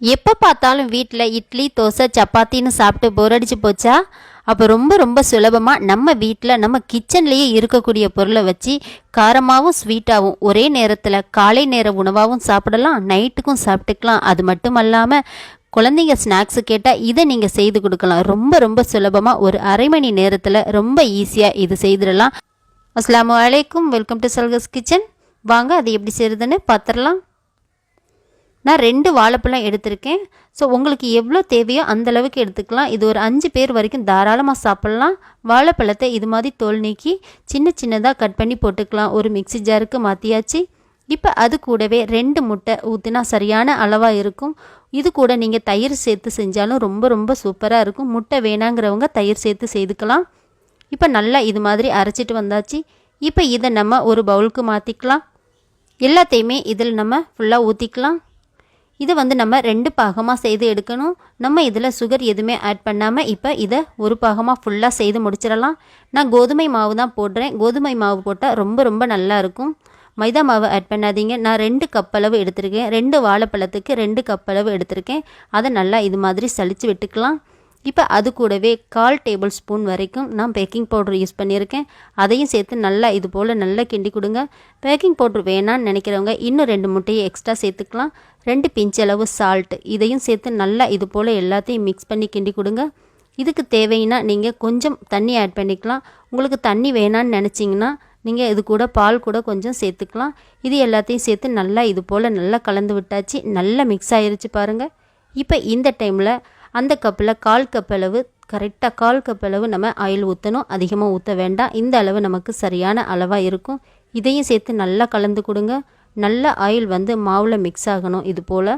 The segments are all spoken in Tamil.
எப்போ பார்த்தாலும் வீட்டில் இட்லி தோசை சப்பாத்தின்னு சாப்பிட்டு போர் அடிச்சு போச்சா? அப்போ ரொம்ப ரொம்ப சுலபமாக நம்ம வீட்டில் நம்ம கிச்சன்லேயே இருக்கக்கூடிய பொருளை வச்சு காரமாகவும் ஸ்வீட்டாகவும் ஒரே நேரத்தில் காலை நேர உணவாகவும் சாப்பிடலாம் நைட்டுக்கும் சாப்பிட்டுக்கலாம். அது மட்டும் இல்லாமல் குழந்தைங்க ஸ்நாக்ஸு கேட்டால் இதை நீங்கள் செய்து கொடுக்கலாம். ரொம்ப ரொம்ப சுலபமாக ஒரு அரை மணி நேரத்தில் ரொம்ப ஈஸியாக இது செய்திடலாம். அஸ்லாம் அலைக்கும். வெல்கம் டு சல்கஸ் கிச்சன் வாங்க அது எப்படி செய்கிறதுன்னு பார்த்துடலாம் நான் ரெண்டு வாழைப்பழம் எடுத்திருக்கேன். ஸோ உங்களுக்கு எவ்வளோ தேவையோ அந்தளவுக்கு எடுத்துக்கலாம். இது ஒரு அஞ்சு பேர் வரைக்கும் தாராளமாக சாப்பிட்லாம். வாழைப்பழத்தை இது மாதிரி தோல் நீக்கி சின்ன சின்னதாக கட் பண்ணி போட்டுக்கலாம். ஒரு மிக்ஸி ஜாருக்கு மாற்றியாச்சு இப்போ அது கூடவே ரெண்டு முட்டை ஊற்றினா சரியான அளவாக இருக்கும். இது கூட நீங்கள் தயிர் சேர்த்து செஞ்சாலும் ரொம்ப ரொம்ப சூப்பராக இருக்கும். முட்டை வேணாங்கிறவங்க தயிர் சேர்த்து செய்துக்கலாம் இப்போ நல்லா இது மாதிரி அரைச்சிட்டு வந்தாச்சு. இப்போ இதை நம்ம ஒரு பவுலுக்கு மாற்றிக்கலாம் எல்லாத்தையுமே இதில் நம்ம ஃபுல்லாக ஊற்றிக்கலாம் இதை வந்து நம்ம ரெண்டு பாகமாக செய்து எடுக்கணும். நம்ம இதில் சுகர் எதுவுமே ஆட் பண்ணாமல் இப்போ இதை ஒரு பாகமாக ஃபுல்லாக செய்து முடிச்சிடலாம். நான் கோதுமை மாவு தான் போடுறேன். கோதுமை மாவு போட்டால் ரொம்ப ரொம்ப நல்லாயிருக்கும் மைதா மாவு ஆட் பண்ணாதீங்க. நான் ரெண்டு கப் அளவு எடுத்திருக்கேன். ரெண்டு வாழைப்பழத்துக்கு ரெண்டு கப் அளவு எடுத்திருக்கேன். அதை நல்லா இது மாதிரி சளிச்சு விட்டுக்கலாம். இப்போ அது கூடவே கால் டேபிள் ஸ்பூன் வரைக்கும் நான் பேக்கிங் பவுட்ரு யூஸ் பண்ணியிருக்கேன். அதையும் சேர்த்து நல்லா இது போல் நல்லா கிண்டி கொடுங்க. பேக்கிங் பவுட்ரு வேணான்னு நினைக்கிறவங்க இன்னும் ரெண்டு முட்டையை எக்ஸ்ட்ரா சேர்த்துக்கலாம். ரெண்டு பிஞ்ச் அளவு சால்ட் இதையும் சேர்த்து நல்லா இது போல் எல்லாத்தையும் மிக்ஸ் பண்ணி கிண்டி கொடுங்க. இதுக்கு தேவைன்னா நீங்கள் கொஞ்சம் தண்ணி ஆட் பண்ணிக்கலாம். உங்களுக்கு தண்ணி வேணான்னு நினச்சிங்கன்னா நீங்கள் இது கூட பால் கூட கொஞ்சம் சேர்த்துக்கலாம். இது எல்லாத்தையும் சேர்த்து நல்லா இது போல் நல்லா கலந்து விட்டாச்சு. நல்லா மிக்ஸ் ஆயிருச்சு பாருங்கள் இப்போ இந்த டைமில் அந்த கப்பில் கால் கப் அளவு கரெக்டாக கால் கப் அளவு நம்ம ஆயில் ஊற்றணும் அதிகமாக ஊற்ற வேண்டாம். இந்த அளவு நமக்கு சரியான அளவாக இருக்கும். இதையும் சேர்த்து நல்லா கலந்து கொடுங்க. நல்ல ஆயில் வந்து மாவில் மிக்ஸ் ஆகணும் இது போல்.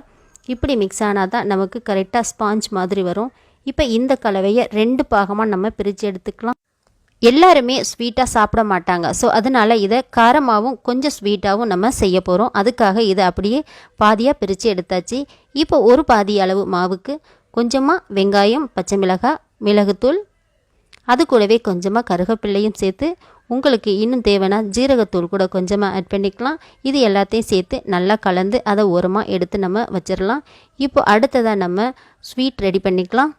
இப்படி மிக்ஸ் ஆனால் தான் நமக்கு கரெக்டாக ஸ்பாஞ்ச் மாதிரி வரும். இப்போ இந்த கலவையை ரெண்டு பாகமாக நம்ம பிரித்து எடுத்துக்கலாம். எல்லாருமே ஸ்வீட்டாக சாப்பிட மாட்டாங்க. ஸோ அதனால் இதை காரமாகவும் கொஞ்சம் ஸ்வீட்டாகவும் நம்ம செய்ய போகிறோம் அதுக்காக இதை அப்படியே பாதியாக பிரித்து எடுத்தாச்சு. இப்போ ஒரு பாதி அளவு மாவுக்கு கொஞ்சமாக வெங்காயம் பச்சை மிளகாய் மிளகுத்தூள். அது கூடவே கொஞ்சமாக கருகப்பிள்ளையும் சேர்த்து உங்களுக்கு இன்னும் தேவைன்னா ஜீரகத்தூள் கூட கொஞ்சமாக ஆட் பண்ணிக்கலாம். இது எல்லாத்தையும் சேர்த்து நல்லா கலந்து அதை ஓரமாக எடுத்து நம்ம வச்சிடலாம் இப்போ அடுத்ததாக நம்ம ஸ்வீட் ரெடி பண்ணிக்கலாம்.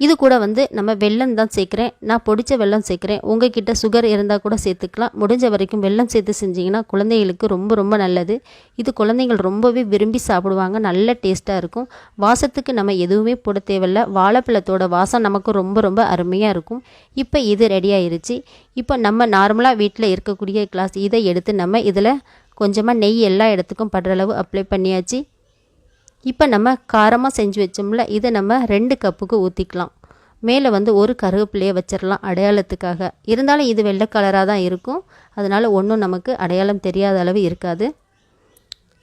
இது கூட வந்து நம்ம வெள்ளம் தான் சேர்க்குறேன். நான் பொடிச்ச வெள்ளம் சேர்க்குறேன். உங்ககிட்ட சுகர் இருந்தால் கூட சேர்த்துக்கலாம். முடிஞ்ச வரைக்கும் வெல்லம் சேர்த்து செஞ்சிங்கன்னா குழந்தைகளுக்கு ரொம்ப ரொம்ப நல்லது. இது குழந்தைகள் ரொம்பவே விரும்பி சாப்பிடுவாங்க. நல்ல டேஸ்ட்டாக இருக்கும். வாசத்துக்கு நம்ம எதுவுமே போட தேவையில்ல. வாழைப்பழத்தோட வாசம் நமக்கு ரொம்ப ரொம்ப அருமையாக இருக்கும். இப்போ இது ரெடி ஆயிருச்சு. இப்போ நம்ம நார்மலாக வீட்டில் இருக்கக்கூடிய கிளாஸ் இதை எடுத்து நம்ம இதில் கொஞ்சமாக நெய் எல்லா இடத்துக்கும் படுற அளவு அப்ளை பண்ணியாச்சு. இப்போ நம்ம காரமாக செஞ்சு வச்சோம்ல இதை நம்ம ரெண்டு கப்புக்கு ஊற்றிக்கலாம் மேலே வந்து ஒரு கருவேப்பிலையை வச்சிடலாம் அடையாளத்துக்காக. இருந்தாலும் இது வெள்ளை கலராக தான் இருக்கும். அதனால் ஒன்றும் நமக்கு அடையாளம் தெரியாத அளவு இருக்காது.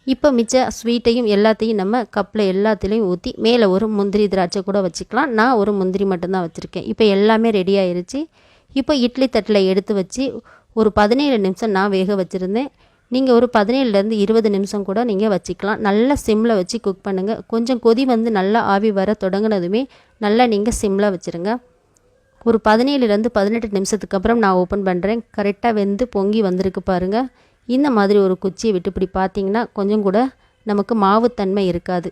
இப்போ மிச்ச ஸ்வீட்டையும் எல்லாத்தையும் நம்ம கப்பில் எல்லாத்துலேயும் ஊற்றி மேலே ஒரு முந்திரி திராட்சை கூட வச்சுக்கலாம். நான் ஒரு முந்திரி மட்டும்தான் வச்சுருக்கேன். இப்போ எல்லாமே ரெடி ஆயிருச்சு. இப்போ இட்லி தட்டில் எடுத்து வச்சு ஒரு பதினேழு நிமிஷம் நான் வேக வச்சுருந்தேன். நீங்கள் ஒரு பதினேழுலேருந்து இருபது நிமிஷம் கூட நீங்கள் வச்சுக்கலாம். நல்லா சிம்மில் வச்சு குக் பண்ணுங்கள் கொஞ்சம் கொதி வந்து நல்லா ஆவி வர தொடங்கினதுமே நல்லா நீங்கள் சிம்மில் வச்சுருங்க. ஒரு பதினேழுலேருந்து பதினெட்டு நிமிஷத்துக்கு அப்புறம் நான் ஓப்பன் பண்ணுறேன் கரெக்டாக வெந்து பொங்கி வந்திருக்கு பாருங்கள் இந்த மாதிரி ஒரு குச்சியை விட்டு இப்படி பார்த்தீங்கன்னா கொஞ்சம் கூட நமக்கு மாவுத்தன்மை இருக்காது.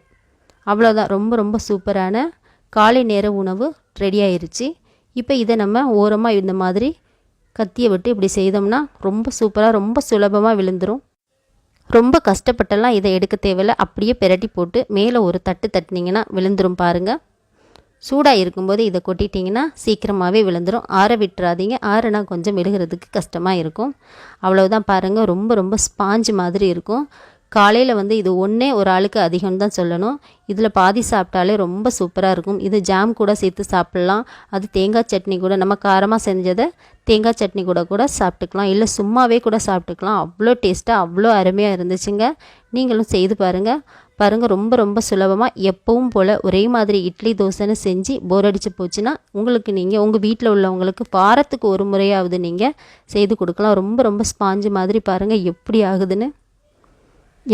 அவ்வளோதான் ரொம்ப ரொம்ப சூப்பரான காலை நேர உணவு ரெடி ஆயிருச்சு. இப்போ இதை நம்ம ஓரமாக இந்த மாதிரி கத்தியை விட்டு இப்படி செய்தோம்னா ரொம்ப சூப்பராக ரொம்ப சுலபமாக விழுந்துடும் ரொம்ப கஷ்டப்பட்டெல்லாம் இதை எடுக்க தேவையில்ல. அப்படியே பிரட்டி போட்டு மேலே ஒரு தட்டு தட்டினீங்கன்னா விழுந்துரும் பாருங்கள் சூடாக இருக்கும்போது இதை கொட்டிட்டிங்கன்னா சீக்கிரமாகவே விழுந்துடும் ஆற விட்டுறாதீங்க. ஆறுனா கொஞ்சம் விழுகிறதுக்கு கஷ்டமாக இருக்கும். அவ்வளவுதான் பாருங்கள் ரொம்ப ரொம்ப ஸ்பாஞ்சு மாதிரி இருக்கும். காலையில் வந்து இது ஒன்றே ஒரு ஆளுக்கு அதிகம் தான் சொல்லணும். இதில் பாதி சாப்பிட்டாலே ரொம்ப சூப்பராக இருக்கும். இது ஜாம் கூட சேர்த்து சாப்பிட்லாம். அது தேங்காய் சட்னி கூட நம்ம காரமாக செஞ்சதை தேங்காய் சட்னி கூட கூட சாப்பிட்டுக்கலாம். இல்லை சும்மாவே கூட சாப்பிட்டுக்கலாம். அவ்வளோ டேஸ்ட்டாக அவ்வளோ அருமையாக இருந்துச்சுங்க. நீங்களும் செய்து பாருங்கள் பாருங்கள் ரொம்ப ரொம்ப சுலபமாக எப்பவும் போல் ஒரே மாதிரி இட்லி தோசைன்னு செஞ்சு போர் அடித்து போச்சுன்னா உங்களுக்கு நீங்கள் உங்கள் வீட்டில் உள்ளவங்களுக்கு வாரத்துக்கு ஒரு முறையாவது நீங்கள் செய்து கொடுக்கலாம். ரொம்ப ரொம்ப ஸ்பாஞ்சு மாதிரி பாருங்கள் எப்படி ஆகுதுன்னு.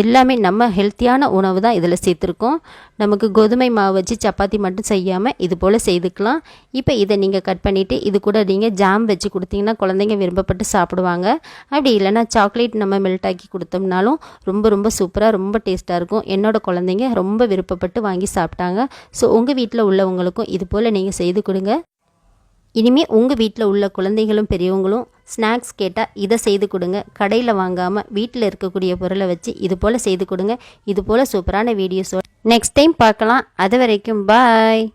எல்லாமே நம்ம ஹெல்த்தியான உணவு தான் இதில் சேர்த்துருக்கோம். நமக்கு கோதுமை மாவு வச்சு சப்பாத்தி மட்டும் செய்யாமல் இது போல் செய்துக்கலாம். இப்போ இதை நீங்கள் கட் பண்ணிவிட்டு இது கூட நீங்கள் ஜாம் வச்சு கொடுத்தீங்கன்னா குழந்தைங்க விரும்பப்பட்டு சாப்பிடுவாங்க. அப்படி இல்லைன்னா சாக்லேட் நம்ம மெல்ட் ஆக்கி கொடுத்தோம்னாலும் ரொம்ப ரொம்ப சூப்பராக ரொம்ப டேஸ்ட்டாக இருக்கும். என்னோடய குழந்தைங்க ரொம்ப விருப்பப்பட்டு வாங்கி சாப்பிட்டாங்க. ஸோ உங்கள் வீட்டில் உள்ளவங்களுக்கும் இது போல் நீங்கள் செய்து கொடுங்க. இனிமேல் உங்கள் வீட்டில் உள்ள குழந்தைகளும் பெரியவங்களும் ஸ்நாக்ஸ் கேட்டால் இதை செய்து கொடுங்க. கடையில் வாங்காமல் வீட்டில் இருக்கக்கூடிய பொருளை வச்சு இது போல் செய்து கொடுங்க. இது போல் சூப்பரான வீடியோஸோட நெக்ஸ்ட் டைம் பார்க்கலாம். அது வரைக்கும் பாய்.